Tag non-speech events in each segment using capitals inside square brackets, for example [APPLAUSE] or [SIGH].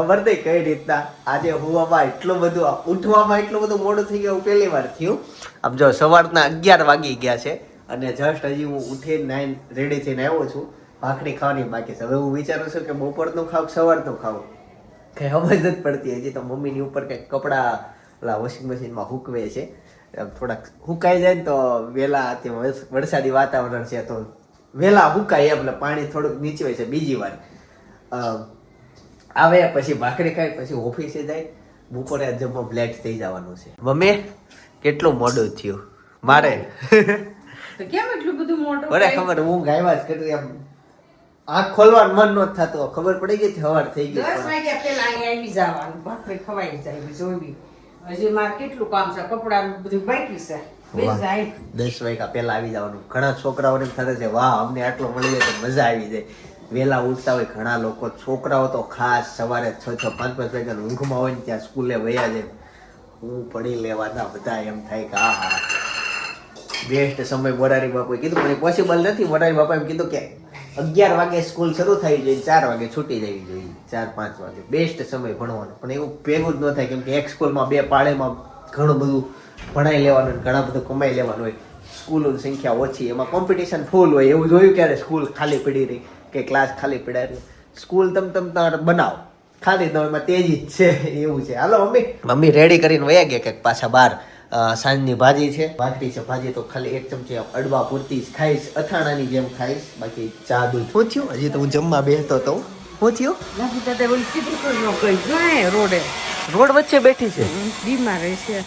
ખબર નહીં કઈ રીતના. આજે હુવામાં એટલું બધું ઉઠવામાં એટલું બધું મોડું થઈ ગયું પહેલી વાર થયું. આમ જો સવારના અગિયાર વાગી ગયા છે અને જસ્ટ હજી હું ઉઠી નાઈન રેડી થઈને આવ્યો છું. ભાખરી ખાવાની બાકી છે. હવે હું વિચારું છું કે બપોરનું ખાવ સવારનું ખાવ કઈ સમજ નથી પડતી. હજી તો મમ્મીની ઉપર કંઈક કપડાં ઓલા વોશિંગ મશીનમાં હૂકવે છે. થોડાક હુકાઈ જાય ને તો વહેલા અત્યારે વરસાદી વાતાવરણ છે તો વહેલા હુકાય એમ પાણી થોડુંક નીચે છે બીજી વાર. આવે પછી ભાખરી ખાય પછી ઓફિસે જાય બપોરે જમવા બ્લેક થઈ જવાનું છે. મમ્મી કેટલું મોડું થયું? મારે. તો કેમ એટલું બધું મોટું બરે ખબર હું ગાયવા જ કરી આમ. આંખ ખોલવાનું મન ન થતું ખબર પડી ગઈ સવાર થઈ ગઈ. દસ વાગ્યા પહેલા અહીં આવી જવાનું ભાખરી ખવાઈ જાય જોવી. હજી મારે કેટલું કામ છે? કપડાં બધું બાકી છે. દસ વાગ્યા પહેલા આવી જવાનું. ઘણા છોકરાઓને થતા થતું છે વાહ અમને આટલો મળી જાય તો મજા આવી જાય. વહેલા ઉઠતા હોય, ઘણા લોકો, છોકરાઓ તો ખાસ સવારે છ છ, પાંચ પાંચ વાગ્યા ઊંઘમાં હોય ને ત્યાં સ્કૂલે વયા જાય. હું પડી લેવાના બધા એમ થાય કે આ હા બેસ્ટ સમય વરારી બાપુએ કીધું. પણ પોસિબલ નથી. વરારી બાપા એમ કીધું કે, અગિયાર વાગે સ્કૂલ શરૂ થઈ જોઈએ, ચાર વાગે છૂટી જવી જોઈએ, ચાર, પાંચ વાગે. બેસ્ટ સમય ભણવાનો. પણ એવું ભેગું જ ન થાય કેમ કે એક સ્કૂલમાં બે પાળેમાં ઘણું બધું ભણાઈ લેવાનું ઘણા બધું કમાઈ લેવાનું હોય. સ્કૂલોની સંખ્યા ઓછી, એમાં કોમ્પિટિશન ફૂલ હોય. એવું જોયું ક્યારે સ્કૂલ ખાલી પડી રહી? કે ક્લાસ ખાલી પડ્યા સ્કૂલ તમ તમ તમારે બનાવો. ખાલી તો એમાં તેજી જ છે એવું છે. હાલો મમ્મી. મમ્મી રેડી કરીને વયા ગયા કંઈક પાછા બહાર સાંજની ભાજી છે. ભાખરી છે ભાજી તો ખાલી એક ચમચી અડવા પૂરતી જ ખાઈશ. અથાણાની જેમ ખાઈશ. બાકી ચા દૂધ. થયું? હજી તો હું જમવા બેસતો તો. શું થયું? રોડે. રોડ વચ્ચે બેઠી છે? બીમાર છે.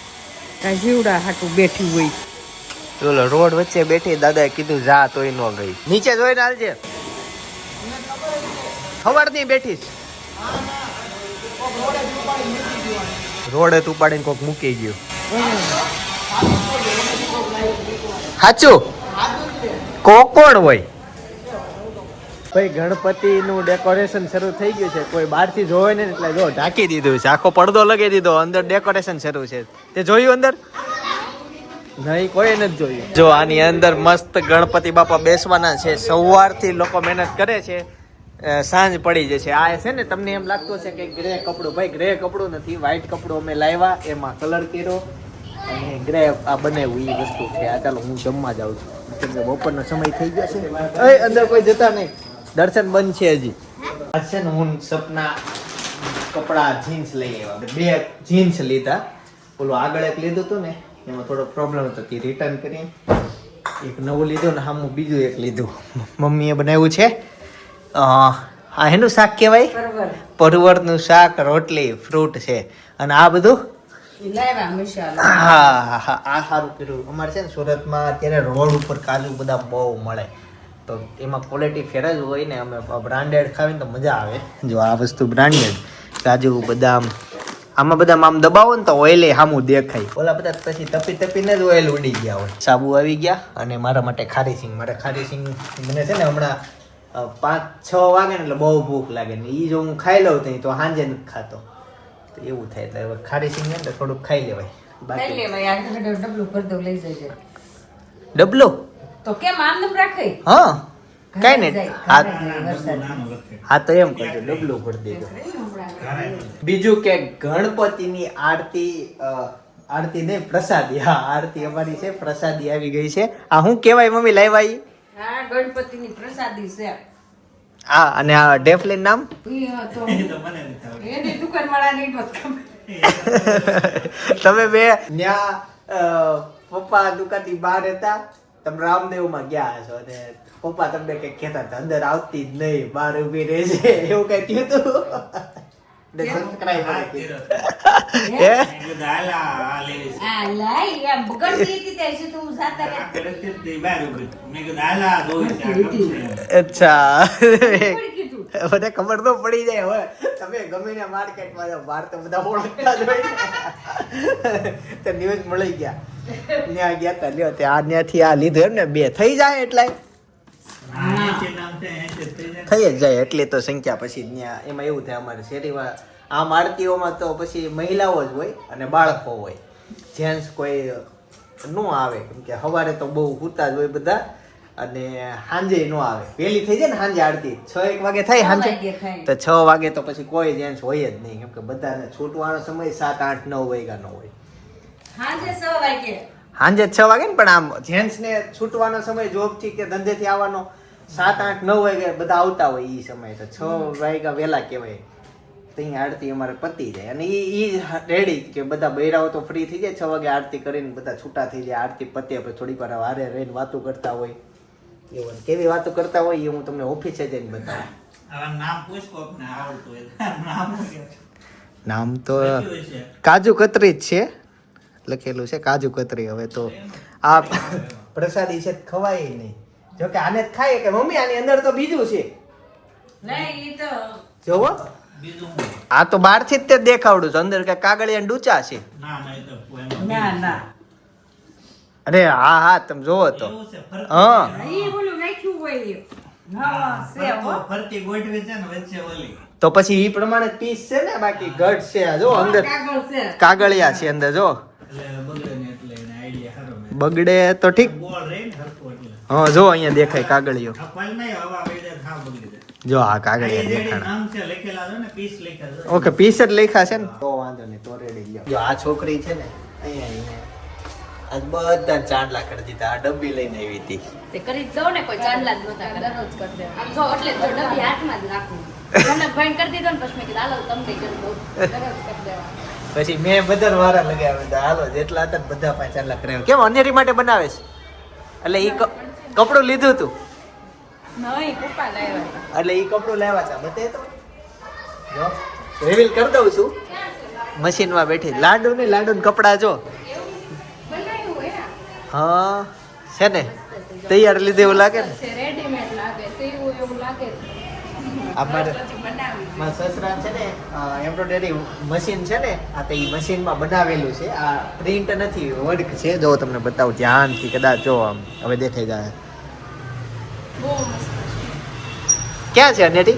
કાંઈ જીવડા હાટું બેઠી હોય. ચલો રોડ વચ્ચે બેઠી દાદાએ કીધું જા તોય ન ગઈ. નીચે જોઈને હાલજે. ખબર બેઠી રોડે તું ઉપાડીને કોક મૂકી ગયું. સાચું? કોક કોણ હોય? ભાઈ ગણપતિનું ડેકોરેશન શરૂ થઈ ગયું છે. કોઈ બહારથી જોવે ને એટલે જો ઢાંકી દીધું છે. આખો પડદો લગાવી દીધો. અંદર ડેકોરેશન શરૂ છે. તે જોયું અંદર? નહીં કોઈ નથી જોયું. જો આની અંદર મસ્ત ગણપતિ બાપા બેસવાના છે. સવારથી લોકો મહેનત કરે છે. સાંજ પડી જશે. આ છે ને, તમને એમ લાગતું છે કે ગ્રે કપડું. ભાઈ, ગ્રે કપડું નથી વ્હાઇટ કપડું અમે લાવ્યા, એમાં કલર કર્યો. અને ગ્રે આ બનાવ્યું એ વસ્તુ છે. આ ચાલો, હું જમવા જાઉં છું. કે બપોરનો સમય થઈ ગયો છે. એ, અંદર કોઈ જતા નહીં. દર્શન બંધ છે હજી. આ છે ને, હું સપના કપડા જીન્સ લઈ આવ્યા. બે જીન્સ લીધા. ઓલું આગળ એક લીધું હતું ને, એમાં થોડો પ્રોબ્લેમ હતો તે રિટર્ન કરી એક નવું લીધું ને સામું બીજું એક લીધું. મમ્મીએ બનાવ્યું છે. આ એનું શાક કહેવાય? પરવર પરવરનું શાક રોટલી ફ્રૂટ છે. અને આ બધું? હા હા આ સારું કર્યું. અમારે છે ને સુરતમાં અત્યારે રોડ ઉપર કાજુ બધા બહુ મળે. તો એમાં ક્વોલિટી ફેર જ હોય ને અમે બ્રાન્ડેડ ખાવીને તો મજા આવે. જો આ વસ્તુ બ્રાન્ડેડ કાજુ બદામ. આમાં બધા આમ દબાવો ને તો ઓઇલ સામું દેખાય. ઓલા બધા પછી તપી તપીને જ ઓઇલ ઉડી ગયા હોય. સાબુ આવી ગયા અને મારા માટે ખારી સિંગ. મારે ખારી સિંગ મને છે ને હમણાં પાંચ છ વાગે ને એટલે બહુ ભૂખ લાગે ને એ જો હું ખાઈ લઉં તો તો સાંજે નથી ખાતો. તો એવું થાય એટલે ખારી સિંગ ને થોડુંક ખાઈ લેવાય. બાકી લેવાય આ ડબલું ભર દઉં લઈ જજે. ડબલો? તો કેમ આમ નમ રાખે? હા કઈ નહીં. હા તો એમ કરજો ડબલું ભરી દેજો. બીજું કે ગણપતિની આરતી આરતી નહીં પ્રસાદી. હા આરતી અમારી છે પ્રસાદી આવી ગઈ છે. આ શું કહેવાય મમ્મી લાવ્યા ઈ? હા ગણપતિની પ્રસાદી છે. આ અને આ ડેફલિન નામ? ઈ તો એની દુકાન વાળા ની ખબર. તમે બે ત્યાં પપ્પા દુકાનની બહાર હતા. તમે રામદેવમાં ગયા હશો અને પપ્પા તમને કઈ કહેતા અંદર આવતી જ નહીં બહાર ઊભી રહે છે એવું કઈ થયું હતું અચ્છા મને ખબર તો પડી જાય હવે તમે ગમે ને માર્કેટમાં જાઓ બહાર તો બધા ઓળખતા જ હોય. તો ન્યૂઝ મળી ગયા ત્યાં ગયા તા લ્યો ત્યાં આ ત્યાંથી આ લીધું એમ ને બે થઈ જાય એટલે થઈ જ જાય એટલી તો સંખ્યા પછી ત્યાં એમાં એવું થાય અમારે શેરીમાં આમ આરતીઓમાં તો પછી મહિલાઓ જ હોય અને બાળકો હોય. જેન્ટ્સ કોઈ ન આવે કેમ કે સવારે તો બહુ ઉતા જ હોય બધા અને સાંજે નો આવે. પેલી થઈ જાય ને સાંજે આરતી. છ એક વાગે થાય સાંજે? તો છ વાગે તો પછી કોઈ જેન્ટ્સ હોય જ નહીં કેમ કે બધાને છૂટવાનો સમય સાત આઠ નવ વાગ્યાનો હોય. સાંજે છ વાગે. સાંજે છ વાગે ને પણ આમ જેન્ટ્સ ને છૂટવાનો સમય જોબથી કે ધંધેથી આવવાનો સાત આઠ નવ વાગે બધા આવતા હોય એ સમય તો છ વાગ્યા વહેલા કહેવાય. ત્યાં આરતી અમારે પતી જાય. અને એ એ રેડી કે બધા બૈરાઓ તો ફ્રી થઈ જાય. છ વાગે આરતી કરીને બધા છૂટા થઈ જાય. આરતી પતે પછી થોડીક વાર હારે રહીને વાતો કરતા હોય. એવું કેવી વાતો કરતા હોય એ હું તમને ઓફિસે જઈને બતાવું? [LAUGHS] નામ તો. કાજુ કતરી જ છે. લખેલું છે કાજુ કતરી. હવે તો આ [LAUGHS] પ્રસાદી છે ખવાય નહીં. જો કે આને જ ખાઈએ કે મમ્મી આની અંદર તો બીજું છે. નહીં ઈ તો જોવો. આ તો બહારથી જ તે દેખાવડું છે. અંદર કે કાગળિયા ડૂચા છે. ના ના એ તો ના ના. અરે હા હા તમે જોવો તો. હા. ઈ ઓલું નાખ્યું હોય હા છે હો. ફરતી ગોઠવી છે ને વચ્ચે ઓલી. તો પછી ઈ પ્રમાણે પીસ છે ને બાકી ગઢ છે જો અંદર કાગળ છે. કાગળિયા છે અંદર જો. બગડે ને એટલે એને આઈડિયા બગડે તો ઠીક ગોળ રહી ને હરખું એટલે હા જો અહીંયા દેખાય કાગળિયો. જો આ કાગળિયા જેડી દેખાય નામ છે લખેલા છે ને પીસ લખ્યા છે. ઓકે પીસ જ લખ્યા છે ને? તો વાંધો નહીં તો રેડી ગયો જો આ છોકરી છે ને અહીંયા અહીંયા આજ બધા ચાંદલા કરી દીધા આ ડબ્બી લઈને આવી હતી. તે કરી જ ને કોઈ ચાંદલા જ નહોતા દરરોજ કરી દે. આમ જો એટલે જો ડબ્બી હાથમાં જ રાખું. જનક ભાઈને કરી દીધો ને પછી મેં કીધું હાલો તમને કરી દઉં. દરરોજ કરી દેવા પછી મેં બધા વારા લગાવ્યા હતા હાલો જેટલા હતા બધા પાંચ ચાંદલા કરાવ્યા. કેમ અનેરી માટે બનાવે છે? એટલે ઈ ક- કપડું લીધું તું? નહીં પપ્પા લાવ્યા એટલે ઈ કપડું લેવા હતા બતે તો. જો રિવીલ કરી દઉં છું. મશીનમાં બેઠી. લાડુ ને લાડુ ને કપડા જો. હા છે ને? તૈયાર લીધે એવું લાગે ને? રેડીમેડ લાગે સીવું એવું લાગે આ મારે મારા સસરા છે ને એમ્બ્રોડરી મશીન છે ને આ તો એ મશીનમાં બનાવેલું છે. આ પ્રિન્ટ નથી વર્ક છે. જો તમને બતાવું ધ્યાનથી કદાચ જો આમ હવે દેખાઈ જાય. ક્યાં છે અનેટી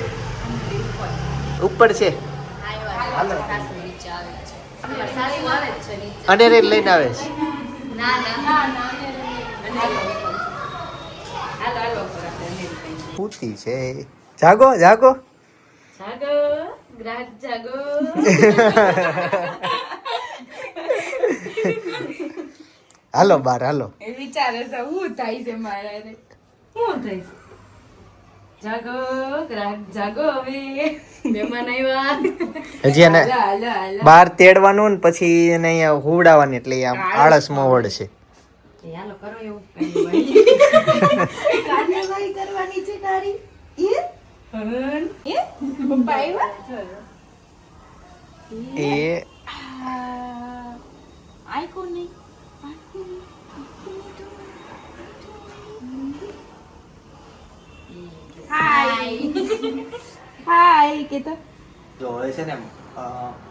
ઉપર છે. આવ્યા હાલો. સાસુ નીચે. આવે છે. અમારા સાસુ આવે જ છે નીચે અનેરી લઈને આવે છે. પૂતી છે. જાગો જાગો. જાગો ગ્રાહક જાગો. હાલો બાર હાલો. વિચારે છે હું થાય છે મારા રે થઈશ? જાગો ગ્રાહક જાગો હવે. મહેમાન આવ્યા. હજી એને હાલો હાલો હાલો બહાર તેડવાનું ને પછી એને અહીંયા હુવડાવવાની એટલે આમ આળસ મોવડ છે. હાલો કરો એવું કાર્યવાહી કરવાની છે તારી એ એ પપ્પા આવ્યા? એ આઈ કોણ નહીં. હાય હાય કે તો જો હવે છે ને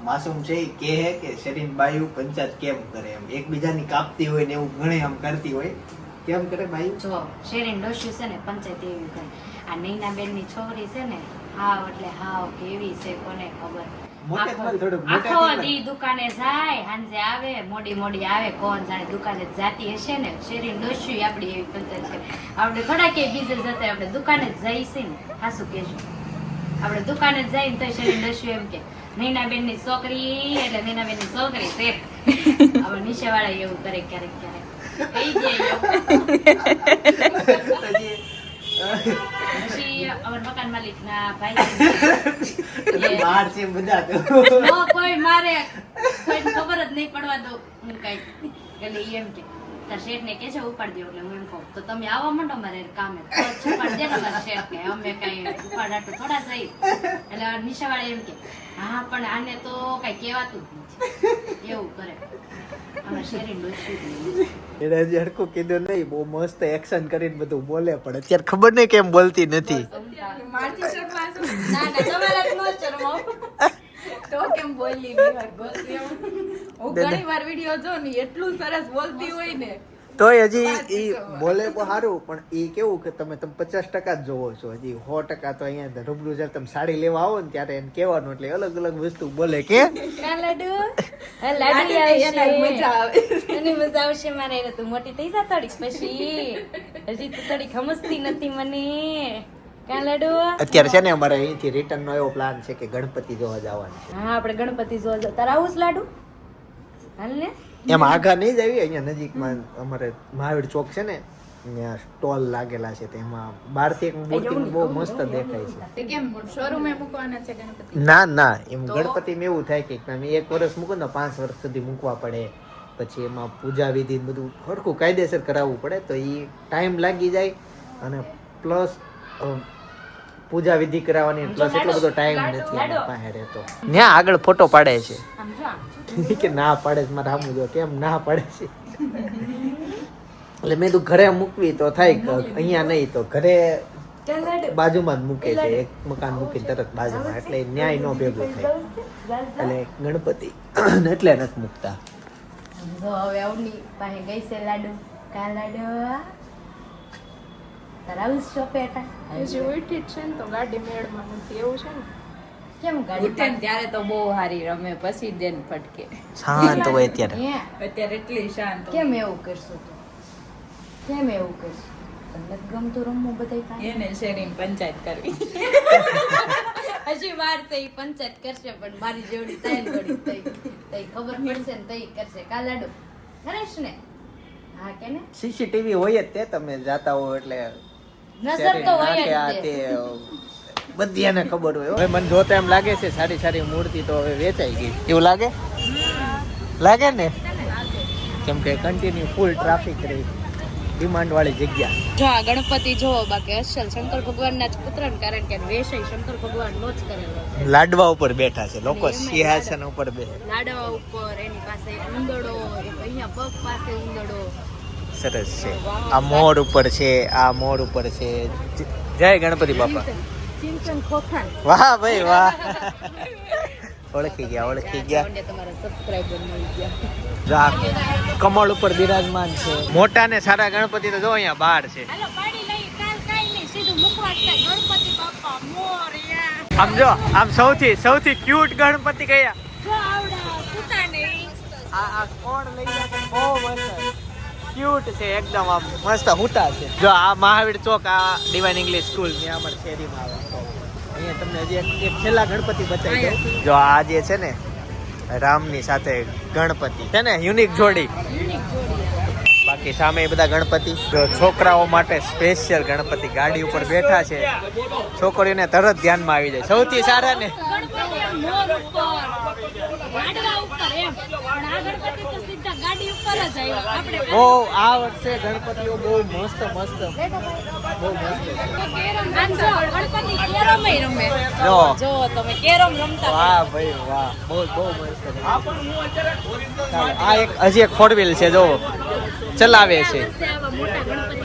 માસુમ છે કે હે કે શરીન બાયુ પંચાયત કેમ કરે એમ. એકબીજાની કાપતી હોય ને એવું ઘણે આમ કરતી હોય. કેમ કરે બાયુ? જો શેરીન ડોશી છે ને પંચાયત એવી કરે. આ નૈના બેનની છોકરી છે ને હાવ એટલે હાવ કેવી છે કોને ખબર. આખો-. દી દુકાને જાય હાંજે આવે મોડી મોડી આવે કોણ જાણે દુકાને જાતી હશે ને. શેરીન ડોશી આપડી એવી પંચાયત છે. આપણે થોડા કે બીજે જતા આપણે દુકાને જ ને. હાસુ કહેશું આપણે દુકાને જઈને તો શેરીન ડોશી એમ કે નૈનાબેનની છોકરી એટલે નૈનાબેનની છોકરી છે. હવે નીચેવાળા એવું કરે ક્યારેક ક્યારેક. કહી [LAUGHS] દે એવું પછી, અ, પછી મકાન માલિક ના ભાઈ બહાર છે બધા તો. કોઈ મારે ખબર જ નહીં પડવા દો. હું કઈ એટલે એમ કે તાર શેઠ ને કે છે ઉપાડ દો. એટલે હું એમ કહું તો તમે આવવા મંડો મારે કામે. તો દે મારા શેઠ ને અમે કઈ ઉપાડ થોડા જઈ એટલે નિશાવાળા એમ કે હા પણ આને તો કઈ કહેવાતું જ નથી. એવું કરે? અમે શેરી ડોસી એને હજી કીધું નહીં બહુ મસ્ત એક્શન કરીને બધું બોલે પણ અત્યારે ખબર નહીં કેમ બોલતી નથી. ઘણી વાર વીડિયો જો ને એટલું સરસ બોલતી હોય ને તોય હજી એ બોલે પણ સારું પણ એ કેવું કે તમે તમે પચાસ ટકા જ જોવો છો. હજી સો ટકા તો અહીંયા રૂબરૂ જ્યારે તમે સાડી લેવા આવો ને ત્યારે એને કહેવાનું એટલે અલગ અલગ વસ્તુ બોલે કે [LAUGHS] મજા આવે. એની મજા આવશે મારે. એને તું મોટી થઈ જા થોડીક પછી. હજી તો થોડીક સમજતી નથી મને. કાં લાડુ? અત્યારે છે ને અમારે અહીંથી રિટર્ન નો એવો પ્લાન છે કે ગણપતિ જોવા જવાનું છે. હા આપણે ગણપતિ જોવા જાવ. તારે આવું જ લાડુ? એમ આગા નહીં જ આવી અહીંયા નજીકમાં અમારે મહાવીર ચોક છે ને ત્યાં સ્ટોલ લાગેલા છે તેમાં બહારથી એક મૂર્તિ બહુ મસ્ત દેખાય છે. કેમ શોરૂમે મૂકવાના છે ગણપતિ? ના ના એમ ગણપતિમાં એવું થાય કે તમે એક વર્ષ મૂકો ને પાંચ વર્ષ સુધી મૂકવા પડે. પછી એમાં પૂજા વિધિ બધું સરખું કાયદેસર કરાવવું પડે તો એ ટાઈમ લાગી જાય અને પ્લસ પૂજા વિધિ કરાવવાની પ્લસ એટલો બધો ટાઈમ નથી એના પાસે રહેતો. ત્યાં આગળ ફોટો પાડે છે. આમ આમ. [LAUGHS] કે ના પાડે છે મારે સામું જો કેમ ના પાડે છે? એટલે મેં તું ઘરે મૂકવી તો થાય અહીંયા નહીં તો ઘરે બાજુમાં જ મૂકે છે એક મકાન મૂકીને તરત બાજુમાં એટલે ન્યાય નો ભેગો થાય. એટલે ગણપતિ [CLEARS THROAT] એટલે નથી મૂકતા. હવે આવની પાસે ગઈ છે લાડુ. કા લાડુ? તારે આવું જ હજી ઉઠી જ છે ને તો ગાડી મેળમાં નથી એવું છે ને? કેમ ગાડી ઉઠે ને ત્યારે તો બહુ હારી રમે પછી દેન ફટકે. શાંત હોય ત્યારે અત્યારે એટલી શાંત કેમ એવું કરશું તું? કેમ એવું કરશો? તમને ગમતું રમવું એને શેરીને પંચાયત કરવી. હજી વાર તો પંચાયત કરશે પણ મારી જેવડી થાય ને થોડી તઈ તઈ ખબર પડશે ને તઈ કરશે. કાલાડો નરેશ ને હા કે ને? સીસીટીવી હોય જ તે તમે જાતા હો એટલે નજર તો હોય તે બધી એને ખબર હોય હવે મને જોતા એમ લાગે છે સારી સારી મૂર્તિ તો હવે વેચાઈ ગઈ. એવું લાગે? લાગે ને? કેમ કે કન્ટિન્યુ ફૂલ ટ્રાફિક રહી. ડિમાન્ડ વાળી જગ્યા. જો આ ગણપતિ જોવો બાકી અસલ શંકર ભગવાનના જ પુત્ર ને કારણ કે વેષય શંકર ભગવાન નો જ કરેલો લાડવા ઉપર બેઠા છે લોકો સિંહાસન ઉપર બે. લાડવા ઉપર એની પાસે ઉંદડો અહીંયા પગ પાસે ઉંદડો સરસ છે. આ મોર ઉપર છે આ મોર ઉપર છે. જય ગણપતિ બાપા. વાહ ભાઈ વાહ. ઓળખી ગયા ઓળખી ગયા. કમળ ઉપર બિરાજમાન છે. મોટા ને સારા ગણપતિ તો જો અહીંયા બહાર છે. આમ જો આમ સૌથી સૌથી ક્યુટ ગણપતિ કયા? કોણ લઈ મસ્ત ક્યુટ છે, એકદમ આમ મસ્ત હુતા છે. જો આ મહાવીર ચોક, આ ડિવાઇન ઇંગ્લિશ સ્કૂલ ને અમાર શેરીમાં આવે. અહીંયા તમને હજી એક છેલ્લા ગણપતિ બતાવી દઉં. જો આ જે છે ને, રામની સાથે ગણપતિ. છે ને યુનિક જોડી. બાકી સામે બધા ગણપતિ. છોકરાઓ માટે સ્પેશિયલ ગણપતિ ગાડી ઉપર બેઠા છે. છોકરીઓને તરત ધ્યાનમાં આવી જાય. સૌથી સારા ને મોર ઉપર ગાડવા ઉપર એમ પણ આ ગણપતિ તો સીધા ગાડી ઉપર જ આવ્યો આપણે ઓ આ વર્ષે ગણપતિઓ બહુ મસ્ત મસ્ત. બહુ મસ્ત. ગણપતિ કેરમ રમે જો. જો તમે કેરમ રમતા વાહ ભાઈ વાહ. બહુ બહુ મસ્ત છે. ચાલો, આ એક હજી એક ફોર વ્હીલ છે જો ચલાવે છે. મોટા ગણપતિ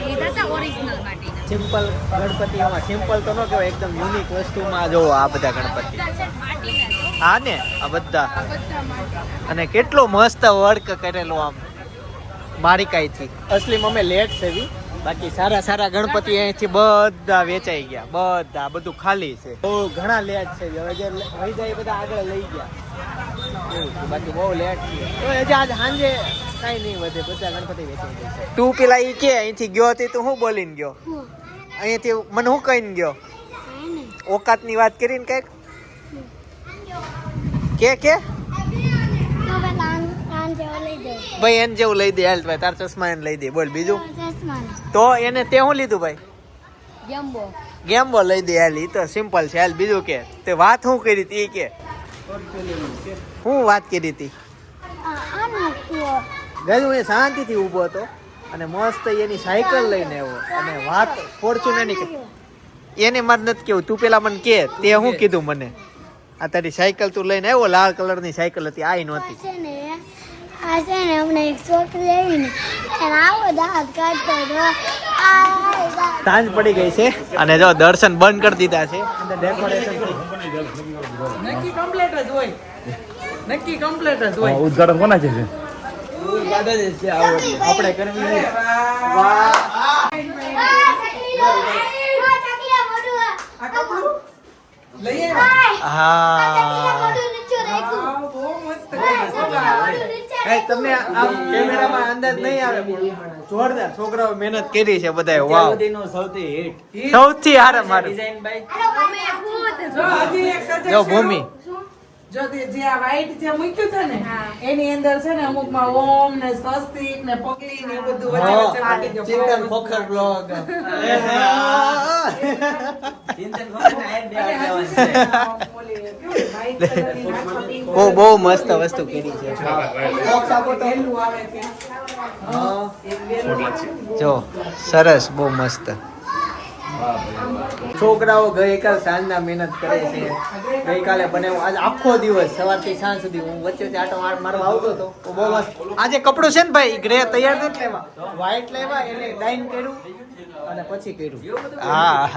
ઓરિજિનલ ગણપતિ એમાં સિમ્પલ તો ન કહેવાય, એકદમ યુનિક વસ્તુમાં જો આ બધા ગણપતિ. હા ને? આ બધા. અને કેટલો મસ્ત વર્ક કરેલો આમ બારીકાઈથી અસલી અમે લેટ બી બાકી સારા સારા ગણપતિ અહીંથી બધા વેચાઈ ગયા. બધા બધું ખાલી છે. બહુ ઘણા લેટ છે હવે જે વહી જાય એ બધા આગળ લઈ ગયા. બાકી બહુ લેટ છે. તો હજી આજ સાંજે કાંઈ નહીં વધે. બધા ગણપતિ વેચાઈ જશે તું પેલા એ કે અહીંથી ગયો હતી તું શું બોલીને ગયો? અહીંયાથી મને શું કહીને ગયો? ઓકાતની વાત કરીને કંઈક? કે કે? ભાઈ એને જેવું લઈ દે. હાલ ભાઈ તાર ચશ્મા એને લઈ દે. બોલ બીજું? તો એને તે શું લીધું ભાઈ? ગેમ્બો. ગેમ્બો લઈ દે હાલ ઈ તો સિમ્પલ છે. હાલ બીજું કે? તે વાત શું કરી હતી કે? હું વાત કરી હતી? ગયું એ શાંતિથી ઊભો હતો અને મસ્ત એની સાયકલ લઈને આવ્યો. અને વાત ફોર્ચ્યુનરની કે- એને માર નથી કેવું. તું પેલા મને કે. તે શું કીધું મને. આ તારી સાયકલ તું લઈને આવ્યો. લાલ કલરની સાયકલ હતી. આઈ નહોતી. છે ને આ છે ને અમને એક છોકરી આવી ને એને આવો દાંત કાઢતો હતો સાંજ પડી ગઈ છે. અને જો દર્શન બંધ કરી દીધા છે. નક્કી કમ્પ્લીટ જ હોય. નક્કી કમ્પ્લીટ જ હોય. ઉદઘાટન કોના છે? આપણે કરવી હા બહુ મસ્ત કર્યું છે. એ તમને આ કેમેરામાં અંદાજ નહીં આવે પણ જોરદાર છોકરાઓ મહેનત કરી છે બધાએ વાવ. સૌથી હિટ સૌથી હારે મારે. ડિઝાઇન બાય જો હજી એક suggestion જો ભૂમિ. જો તે જે આ white જે મૂક્યું છે ને એની અંદર છે ને અમુકમાં ઓમ ને સ્વસ્તિક ને પગલી ને બધું વચ્ચે વચ્ચે નાખી દો. ચિંતન ફોખર બ્લોગ બહુ બહુ મસ્ત વસ્તુ કરી છે. જો સરસ બહુ મસ્ત. છોકરાઓ ગઈકાલ સાંજના મહેનત કરે છે. ગઈકાલે બને આજે આખો દિવસ સવારથી સાંજ સુધી હું વચ્ચે વચ્ચે આટો માર- મારવા આવતો હતો. તો બહુ મસ્ત. આજે કપડું છે ને ભાઈ? ગ્રે તૈયાર નથી લેવા. વ્હાઈટ લેવા, એને ડાઈન કર્યું અને પછી કર્યું. હા.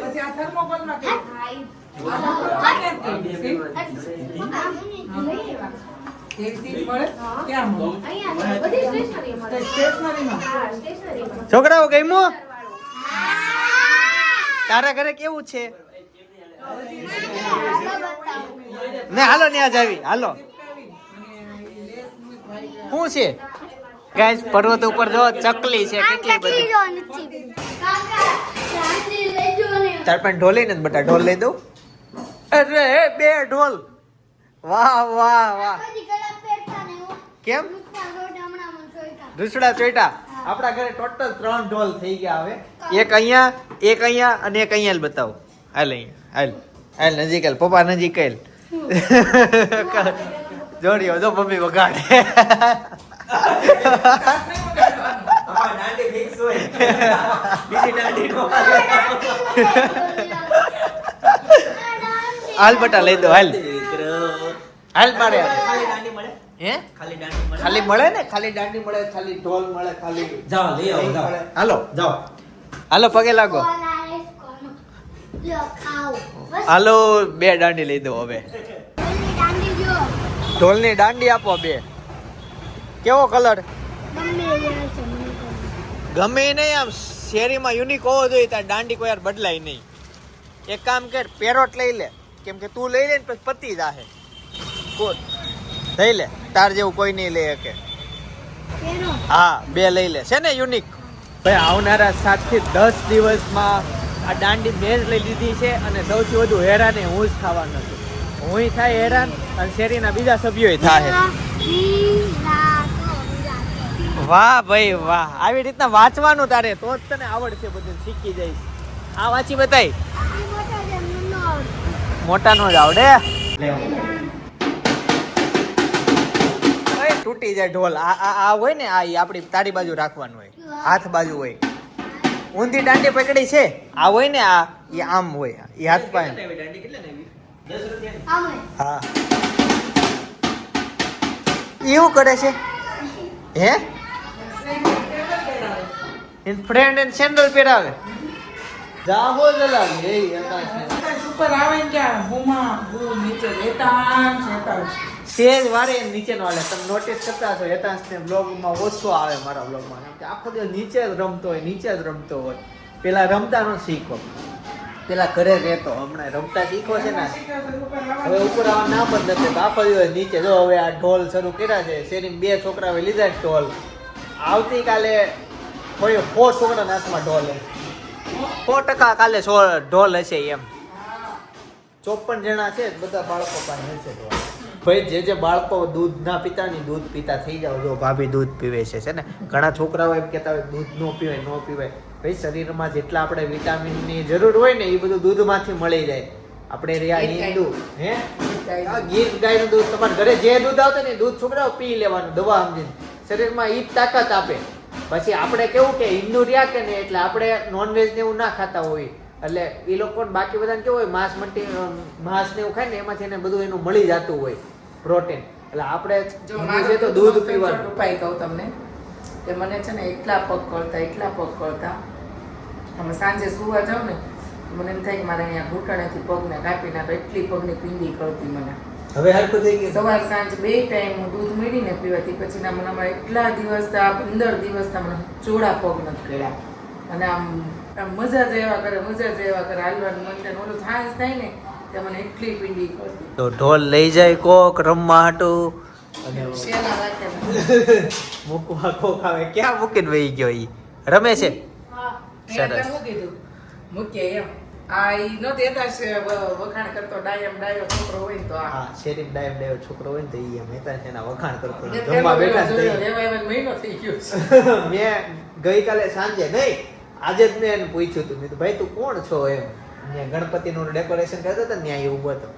પછી આ છોકરાઓ ગમ્યું? તારા ઘરે કેવું છે? ને હાલો ને આજ આવી. હાલો. શું છે? ગાઈસ પર્વત ઉપર જો ચકલી છે કેટલી બધી. તાર પણ ઢોલી ને બટા ઢોલ લઈ દઉં? અરે બે ઢોલ. વાહ વાહ વાહ. કેમ? રૂસડા ચોઈટા આપણા ઘરે ટોટલ ત્રણ ઢોલ થઈ ગયા હવે. એક અહીંયા એક અહીંયા અને એક અહીંયા બતાવો. હાલ અહીંયા હાલ હાલ નજીક હાલ. પપ્પા નજીક હાલ. [LAUGHS] જોડ્યો જો મમ્મી વગાડે. [LAUGHS] હાલ બટા લઈ દો હાલ. હાલ મારે. મળે? હે? ખાલી દાંડી મળે. ખાલી મળે ને? ખાલી દાંડી મળે ખાલી ઢોલ મળે ખાલી જાઓ લઈ આવો જાઓ. હાલો. જાઓ. હાલો પગે લાગો. હાલો બે દાંડી લઈ દો હવે. ઢોલની દાંડી આપો બે. કેવો કલર? ગમે નહીં આમ શેરીમાં યુનિક હોવો જોઈએ ત્યાં દાંડી કોઈ યાર બદલાય નહીં. એક કામ કર પેરોટ લઈ લે. કેમ કે તું લઈ લે ને પછી પતી જાહે. કોટ લઈ લે. તાર જેવું કોઈ નહીં લઈ શકે. હા બે લઈ લે. છે ને યુનિક ભાઈ આવનારા સાતથી દસ દિવસમાં આ દાંડી મેં જ લઈ લીધી છે અને સૌથી વધુ હેરાન એ હું જ થવાનો છું. હું થાય હેરાન અને શેરીના બીજા સભ્યો થાય. વાહ ભાઈ વાહ. આવી રીતના વાંચવાનું તારે તો જ તને આવડશે બધું શીખી જઈશ. આ વાંચી બતાય. મોટા નો જ આવડે. તૂટી જાય ઢોલ. આ આ આ હોય ને આ આપણી તારી બાજુ રાખવાનું હોય. હાથ બાજુ હોય. ઊંધી દાંડી પકડી છે? આ હોય ને આ એ આમ હોય. એ હાથ પાસે દાંડી? કેટલા ને દસ રૂપિયા હા. એવું કરે છે? હે? ફ્રેન્ડ એન્ડ સેન્ડલ પહેરાવે. જાહો જલા એ સુપર આવે ને હુમા હું નીચે લેતાંશ, લેતાંશ. સેજ વારે નીચેનો હાલે. તમે નોટિસ કરતા છો હેતાંશ ને બ્લોગમાં ઓછો આવે મારા બ્લોગમાં. કેમ કે આખો દિવસ નીચે જ રમતો હોય, નીચે જ રમતો હોય. પેલા રમતા નો શીખો. પેલા ઘરે રહેતો, હમણાં રમતા શીખો છે ને. હવે ઉપર આવવા ના પણ નથી. આખો દિવસ નીચે, જો હવે આ ઢોલ શરૂ કર્યા છે, શેરીમાં બે છોકરાઓએ લીધા ઢોલ. આવતીકાલે કોઈ ફો છોકરાના હાથમાં ઢોલ સો ટકા કાલે સો ઢોલ હશે એમ. ચોપન જણા છે બધા બાળકો પાસે હશે ઢોલ. ભાઈ જે જે બાળકો દૂધ ના પીતા ની દૂધ પીતા થઈ જાવ જો ભાભી દૂધ પીવે છે છે ને? ઘણા છોકરાઓ એમ કહેતા હોય દૂધ નો પીવાય નો પીવાય. ભાઈ શરીરમાં જેટલા આપણે વિટામિનની જરૂર હોય ને એ બધું દૂધમાંથી મળી જાય. આપણે રહ્યા હિન્દુ હે? ગીર ગાયનું દૂધ તમારા ઘરે જે દૂધ આવતું ને દૂધ છોકરાઓ પી લેવાનું દવા સમજીને. શરીરમાં ઈ જ તાકાત આપે. પછી આપણે કેવું કે હિન્દુ રહ્યા કે ને એટલે આપણે નોનવેજ ને એવું ના ખાતા હોય એટલે એ લોકો બાકી બધાને કેવું હોય માંસ મટી માંસ ને એવું ખાય ને એમાંથી એને બધું એનું મળી જતું હોય પ્રોટીન એટલે આપણે જો છે તો દૂધ પીવાનું. ઉપાય કહું તમને કે મને છે ને એટલા પગ કરતા એટલા પગ કરતા. અમે સાંજે સુવા જાઉં ને મને એમ થાય કે મારે અહીંયા ઘૂંટણેથી પગને કાપી નાખો એટલી પગની પીંડી કરતી મને. હવે હરકત થઈ ગઈ સવાર સાંજ બે ટાઈમ હું દૂધ મેળીને પીવાથી પછી ના મને એટલા દિવસ આ પંદર દિવસ મને ચોળા પગ નથી કર્યા. અને આમ આમ મજા જ એવા કરે મજા જ એવા કરે. હાલવાનું મન થાય ઓલું થાંસ થાય ને તે મને એટલી પીંડી કરતી તો ઢોલ લઈ જાય કોક રમવા હાટું. અને [LAUGHS] મૂકવા કોક આવે. ક્યાં મૂકીને વહી ગયો ઈ? રમે છે? સરસ. શું કીધું. મૂકીએ એમ. આ ઈ નો દેતા છે વખાણ કરતો ડાયમ ડાયો છોકરો હોય તો આ. હા શેરીફ ડાયમ ડાયો છોકરો હોય ને તો ઈ એમ. છે એના વખાણ કરતો. જમવા બેઠા મહિનો થઈ ગયો [LAUGHS] મેં ગઈકાલે સાંજે નહીં આજે જ મેં એને પૂછ્યું હતું. મેં ભાઈ તું કોણ છો? એમ. ત્યાં ગણપતિનું ડેકોરેશન કરતા હતા ત્યાં એ ઊભો હતો.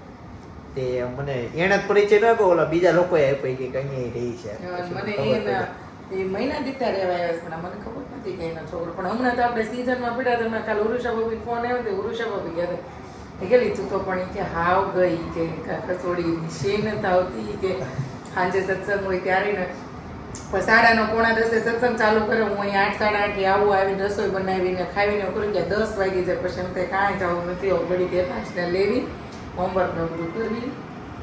તે મને એને પરિચય ન આપ્યો ઓલા બીજા લોકોએ આપ્યો કે કઈ રહી છે. મને એના એ મહિના દીતા રહેવા આવ્યા પણ મને ખબર નથી કે એના છોકરો. પણ હમણાં તો આપણે સીઝનમાં પડ્યા હતા મેં કાલ ઉરુષા ભાભી ફોન આવ્યો તો ઉરુષા ભાભી ગયા હતા. ગયેલી તું તો પણ કે હાવ ગઈ કે કસોડી છે નથી આવતી કે સાંજે સત્સંગ હોય ત્યારે ને પછી સાડા નવ પોણા દસે સત્સંગ ચાલુ કરે હું અહીંયા આઠ સાડા આઠે આવું, આવીને રસોઈ બનાવીને ખાવીને કરું કે દસ વાગી જાય પછી એમ કાંઈ જવું નથી. ઘડી બે પાંચને લેવી હોમવર્ક ને બધું કરવી.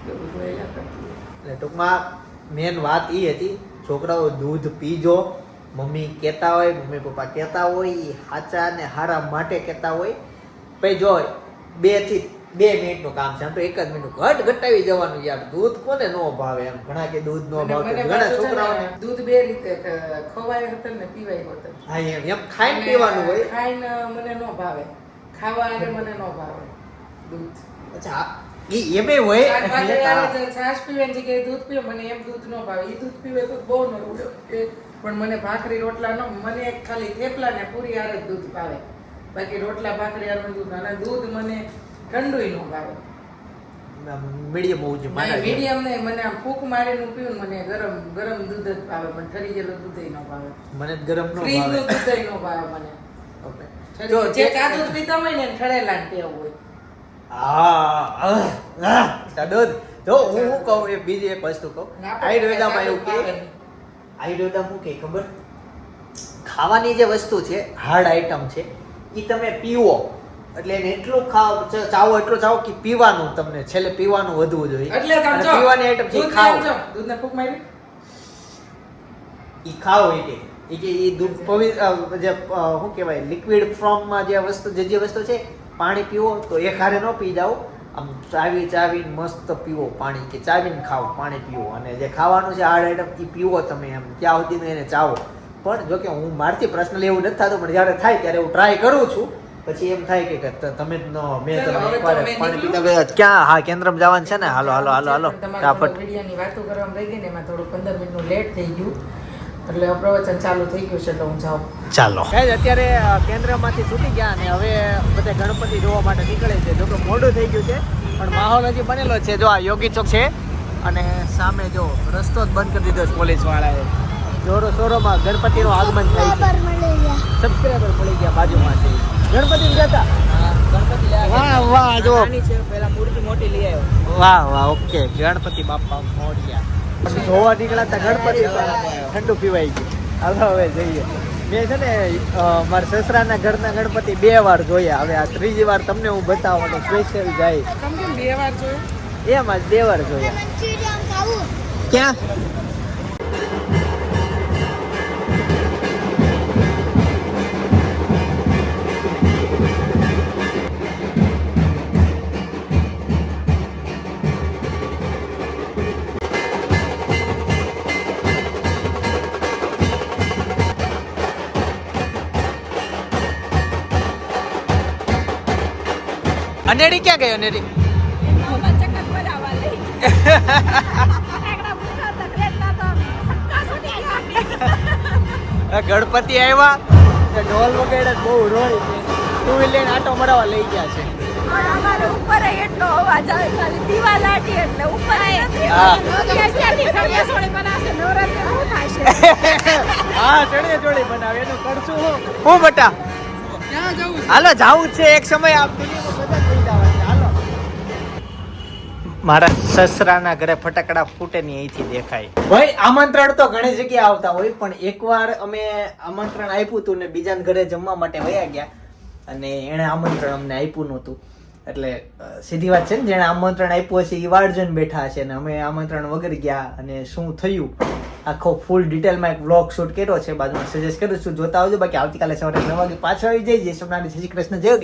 એ બધું એલા કરતી એટલે ટૂંકમાં મેન વાત એ હતી, છોકરાઓ દૂધ પીજો, મમ્મી કહેતા હોય, મમ્મી પપ્પા કહેતા હોય એ સાચા ને હારા માટે કહેતા હોય. પછી જો બેથી બે મિનિટનું કામ છે. આમ તો એક જ મિનિટ ઘટ ઘટાવી જવાનું યાર. દૂધ કોને નો ભાવે? એમ ઘણા કે દૂધ નો ભાવે. ઘણા ને છોકરાઓને દૂધ બે રીતે ખવાય હતું ને પીવાય હતું. હા એમ. એમ ખાઈને પીવાનું હોય? ખાઈને મને નો ભાવે. ખાવા હારે મને નો ભાવે દૂધ. અચ્છા ઈ એમે હોય? શાકભાજી એટલે હારે આ- જે છાશ પીવે ને જગ્યાએ દૂધ પીવે મને એમ દૂધ ન ભાવે. એ દૂધ પીવે તો બહુ ન પણ મને ભાખરી રોટલા ન મને ખાલી થેપલા ને પૂરી હારે દૂધ ભાવે. બાકી રોટલા ભાખરી હારે દૂધ અને દૂધ મને ઠંડુય ન ભાવે મીડિયમ હોવું જોઈએ મારા મીડિયમ ને મને આમ ફૂંક મારીને પીવું મને ગરમ ગરમ દૂધ જ ભાવે પણ ઠરી ગયેલું દૂધ ન ભાવે. મને ગરમ નો ફ્રીજનું દૂધ ન ભાવે મને. ઓકે. જો જો દૂધ પીતા હોય ને ઠળેલા ઠરેલા ને ટેવ હોય. હા સદોદ. જો હું શું કહું એ બીજી એક વસ્તુ કહું. આયુર્વેદામાં એવું કે નહીં. આયુર્વેદા શું કે ખબર? ખાવાની જે વસ્તુ છે હાર્ડ આઈટમ છે એ તમે પીવો. એટલે એને એટલું ખાવ ચાવો એટલું ચાવો કે પીવાનું તમને છેલ્લે પીવાનું વધવું જોઈએ. એટલે પીવાની આઈટમ છે ખાવ દૂધને ફૂંક મારી. ઈ ખાઓ એ કે. એ કે ઈ દૂધ પવિત્ર જે શું કહેવાય લિક્વિડ ફોર્મમાં જે વસ્તુ જે જે વસ્તુ છે પાણી પીવો તો એ ખારે ન પી જાઓ. આમ ચાવી ચાવીને મસ્ત પીવો પાણી કે ચાવીને ખાઓ પાણી પીવો. અને જે ખાવાનું છે હાર્ડ આઈટમ એ પીવો તમે એમ. ત્યાં સુધી એને ચાવો. પણ જો કે હું મારથી પર્સનલી એવું નથી થતું પણ જ્યારે થાય ત્યારે હું ટ્રાય કરું છું. પછી એમ થાય કે તમે જ નો મેં તમે એકવાર પાણી પીતા ગયા. ક્યાં? હા કેન્દ્રમાં જવાનું છે ને? હાલો હાલો હાલો હાલો. થોડું વિડીયોની વાતો કરવામાં રહી ગઈ ને એમાં થોડું પંદર મિનિટનું લેટ થઈ ગયું. એટલે પ્રવચન ચાલુ થઈ ગયું છે એટલે હું જાઉં. ચાલો. અત્યારે કેન્દ્રમાંથી છૂટી ગયા અને હવે બધા ગણપતિ જોવા માટે નીકળે છે. જો કે મોડું થઈ ગયું છે પણ માહોલ હજી બનેલો છે. જો આ યોગી ચોક છે અને સામે જો રસ્તો જ બંધ કરી દીધો છે પોલીસ વાળાએ જોરો સોરોમાં ગણપતિનું આગમન થાય છે. બરાબર મળી ગયા સબસ્ક્રાઈબર મળી ગયા બાજુમાં ગણપતિ જતા વાહ વાહ જો. પેલા મૂર્તિ મોટી લઈ આવ્યો. વાહ વાહ ઓકે. ગણપતિ બાપા મોડિયા જોવા નીકળ્યા હતા ગણપતિ ઠંડુ પીવાઈ ગયું. હાલો હવે જઈએ. મેં છે ને મારા સસરાના ઘરના ગણપતિ બે વાર જોયા. હવે આ ત્રીજી વાર તમને હું બતાવવાનું સ્પેશિયલ જાય. બે વાર જોયા? એમ જ બે વાર જોયા. ક્યાં? અનેડી ક્યાં ગઈ નેડી ગણપતિ આવ્યા ઢોલ વગેરે બહુ રોય ટુ વ્હીલર આટો મરાવા લઈ ગયા છે. અમારે ઉપર એટલો અવાજ આવે ખાલી દીવા લાટી એટલે ઉપર હા. ચણીયા ચોળી બનાવે. એનું કરશું હું. બટા? હાલો જવું જ છે. એક સમય આપ દુનિયામાં બધા મારા સસરાના ઘરે ફટાકડા ફૂટે ની અહીંથી દેખાય. ભાઈ, આમંત્રણ તો ઘણી જગ્યાએ આવતા હોય, પણ એકવાર અમે આમંત્રણ આપ્યું હતું ને બીજા ઘરે જમવા માટે વયા ગયા, અને એણે આમંત્રણ અમને આપ્યું નહોતું. એટલે સીધી વાત છે ને, જેણે આમંત્રણ આપ્યું હશે એ વાળજન બેઠા હશે ને અમે આમંત્રણ વગર ગયા, અને શું થયું? આખો ફૂલ ડિટેલમાં એક વ્લોગ શૂટ કર્યો છે, બાજુમાં સજેસ્ટ કરું છું, જોતા આવજો, બાકી આવતીકાલે સવારે નવ વાગે પાછો આવી જાય જય સોમનાથ શ્રી કૃષ્ણ જય